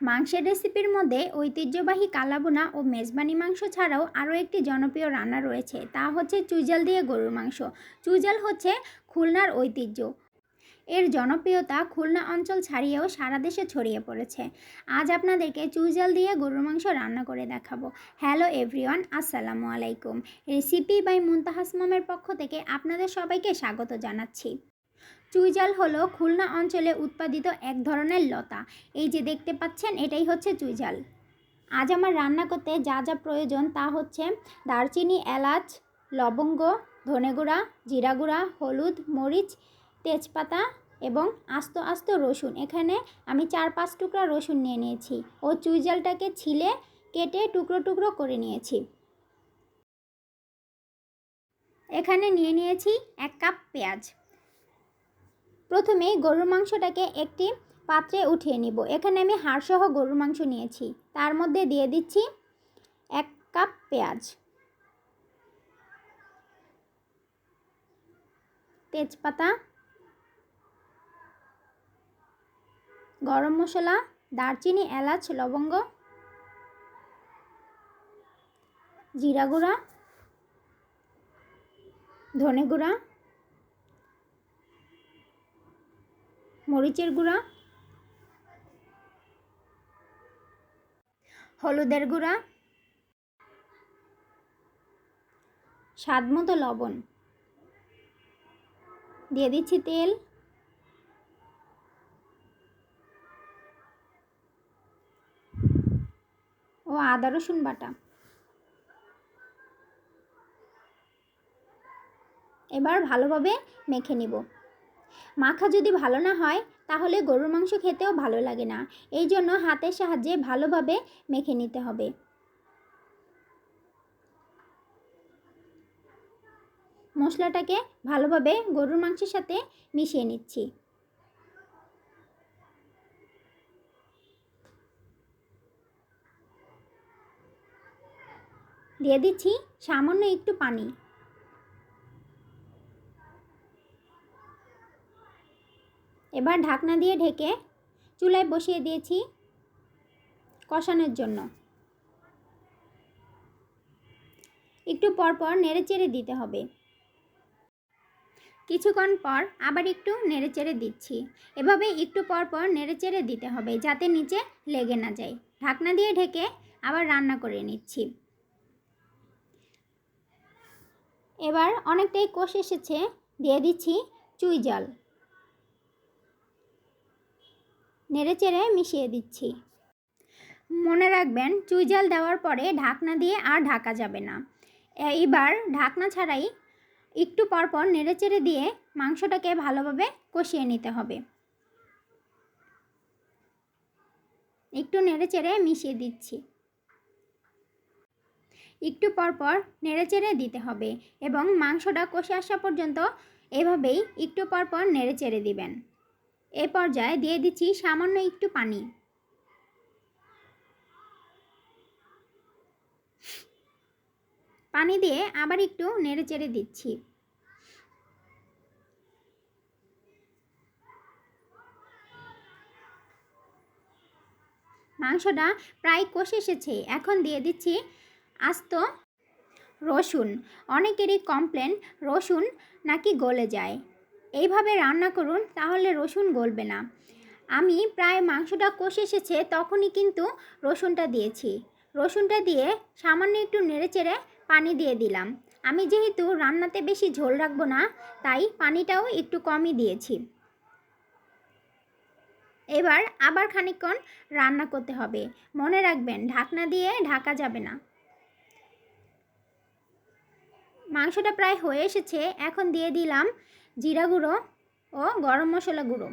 মাংসের রেসিপির মধ্যে ঐতিহ্যবাহী কালাবোনা ও মেজবানি মাংস ছাড়াও আরও একটি জনপ্রিয় রান্না রয়েছে, তা হচ্ছে চুইজাল দিয়ে গরুর মাংস। চুইজাল হচ্ছে খুলনার ঐতিহ্য। এর জনপ্রিয়তা খুলনা অঞ্চল ছাড়িয়েও সারা দেশে ছড়িয়ে পড়েছে। আজ আপনাদেরকে চুইজাল দিয়ে গরুর মাংস রান্না করে দেখাবো। হ্যালো এভরিওয়ান, আসসালামু আলাইকুম। রেসিপি বাই মুনতাহাস মামের পক্ষ থেকে আপনাদের সবাইকে স্বাগত জানাচ্ছি। চুইজাল হলো খুলনা অঞ্চলে উৎপাদিত এক ধরনের লতা। এই যে দেখতে পাচ্ছেন, এটাই হচ্ছে চুইজাল। আজ আমার রান্না করতে যা যা প্রয়োজন তা হচ্ছে দারচিনি, এলাচ, লবঙ্গ, ধনে গুঁড়া, জিরা জিরাগুঁড়া হলুদ, মরিচ, তেজপাতা এবং আস্ত আস্ত রসুন। এখানে আমি চার পাঁচ টুকরা রসুন নিয়ে নিয়েছি। ও চুইজালটাকে ছিলে, কেটে টুকরো টুকরো করে নিয়েছি। এখানে নিয়ে নিয়েছি এক কাপ পেঁয়াজ। প্রথমে গরুর মাংসটাকে একটি পাত্রে উঠিয়ে নিব। এখানে আমি হাড়সহ গরুর মাংস নিয়েছি। তার মধ্যে দিয়ে দিচ্ছি এক কাপ পেঁয়াজ। তেজপাতা। গরম মশলা। দারচিনি, এলাচ, লবঙ্গ। জিরা গুঁড়া। ধনে গুঁড়া। মরিচের গুঁড়া, হলুদের গুঁড়া, স্বাদ মতো লবণ। দিয়ে দিচ্ছি তেল। ও আদা, রসুন বাটা। এবার ভালোভাবে মেখে নিব। মাখা যদি ভালো না হয়, তাহলে গরুর মাংস খেতেও ভালো লাগে না। এই জন্য হাতের সাহায্যে ভালোভাবে মেখে নিতে হবে। মশলাটাকে ভালোভাবে গরুর মাংসের সাথে মিশিয়ে নিচ্ছি। দিয়ে দিচ্ছি সামান্য একটু পানি। এবার ঢাকনা দিয়ে ঢেকে চুলায় বসিয়ে দিয়েছি কষানোর জন্য। একটু পরপর নেড়ে চেড়ে দিতে হবে। কিছুক্ষণ পর আবার একটু নেড়ে চেড়ে দিচ্ছি। এভাবে একটু পর পর নেড়ে চেড়ে দিতে হবে যাতে নিচে লেগে না যায়। ঢাকনা দিয়ে ঢেকে আবার রান্না করে নিচ্ছি। এবার অনেকটাই কষ এসেছে, দিয়ে দিচ্ছি চুই জাল। নেড়েচেড়ে মিশিয়ে দিচ্ছি। মনে রাখবেন চুইজাল দেওয়ার পরে ঢাকনা দিয়ে আর ঢাকা যাবে না। এইবার ঢাকনা ছাড়াই একটু পরপর নেড়েচেড়ে দিয়ে মাংসটাকে ভালোভাবে কষিয়ে নিতে হবে। একটু নেড়েচেড়ে মিশিয়ে দিচ্ছি। একটু পরপর নেড়েচেড়ে দিতে হবে এবং মাংসটা কষে আসা পর্যন্ত এভাবেই একটু পরপর নেড়েচেড়ে দিবেন। এ পর্যায়ে দিয়ে দিচ্ছি সামান্য একটু পানি। পানি দিয়ে আবার একটু নেড়ে চেড়ে দিচ্ছি। মাংসটা প্রায় কষে এসেছে। এখন দিয়ে দিচ্ছি আস্ত রসুন। অনেকেরই কমপ্লেন, রসুন নাকি গলে যায়। এইভাবে রান্না করুন, তাহলে রসুন গলবে না। আমি প্রায় মাংসটা কষে এসেছে, তখনই কিন্তু রসুনটা দিয়েছি। রসুনটা দিয়ে সামান্য একটু নেড়েচেড়ে পানি দিয়ে দিলাম। আমি যেহেতু রান্নাতে বেশি ঝোল রাখব না, তাই পানিটাও একটু কমই দিয়েছি। এবার আবার খানিকক্ষণ রান্না করতে হবে। মনে রাখবেন, ঢাকনা দিয়ে ঢাকা যাবে না। মাংসটা প্রায় হয়ে এসেছে, এখন দিয়ে দিলাম জিরা গুঁড়ো ও গরম মশলা গুঁড়ো।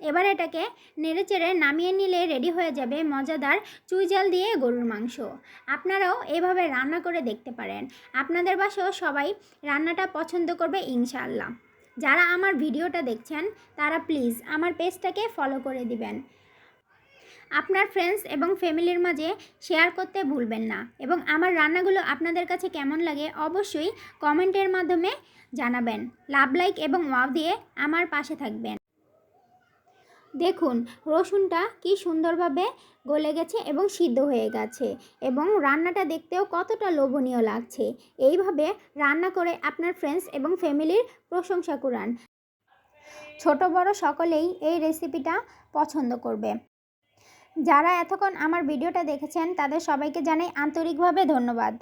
এবার এটাকে নেড়ে চেড়ে নামিয়ে নিলে রেডি হয়ে যাবে মজাদার চুইজাল দিয়ে গরুর মাংস। আপনারাও এভাবে রান্না করে দেখতে পারেন। আপনাদের বাসাও সবাই রান্নাটা পছন্দ করবে ইনশাআল্লাহ। যারা আমার ভিডিওটা দেখছেন, তারা প্লিজ আমার পেজটাকে ফলো করে দিবেন। আপনার ফ্রেন্ডস এবং ফ্যামিলির মাঝে শেয়ার করতে ভুলবেন না। এবং আমার রান্নাগুলো আপনাদের কাছে কেমন লাগে অবশ্যই কমেন্টের মাধ্যমে জানাবেন। লাভ লাইক এবং ওয়াও দিয়ে আমার পাশে থাকবেন। দেখুন, রসুনটা কি সুন্দরভাবে গলে গেছে এবং সিদ্ধ হয়ে গেছে এবং রান্নাটা দেখতেও কতটা লোভনীয় লাগছে। এইভাবে রান্না করে আপনার ফ্রেন্ডস এবং ফ্যামিলির প্রশংসা কুড়ান। ছোট বড় সকলেই এই রেসিপিটা পছন্দ করবে। যারা এতক্ষণ আমার ভিডিওটা দেখেছেন তাদের সবাইকে জানাই আন্তরিকভাবে ধন্যবাদ।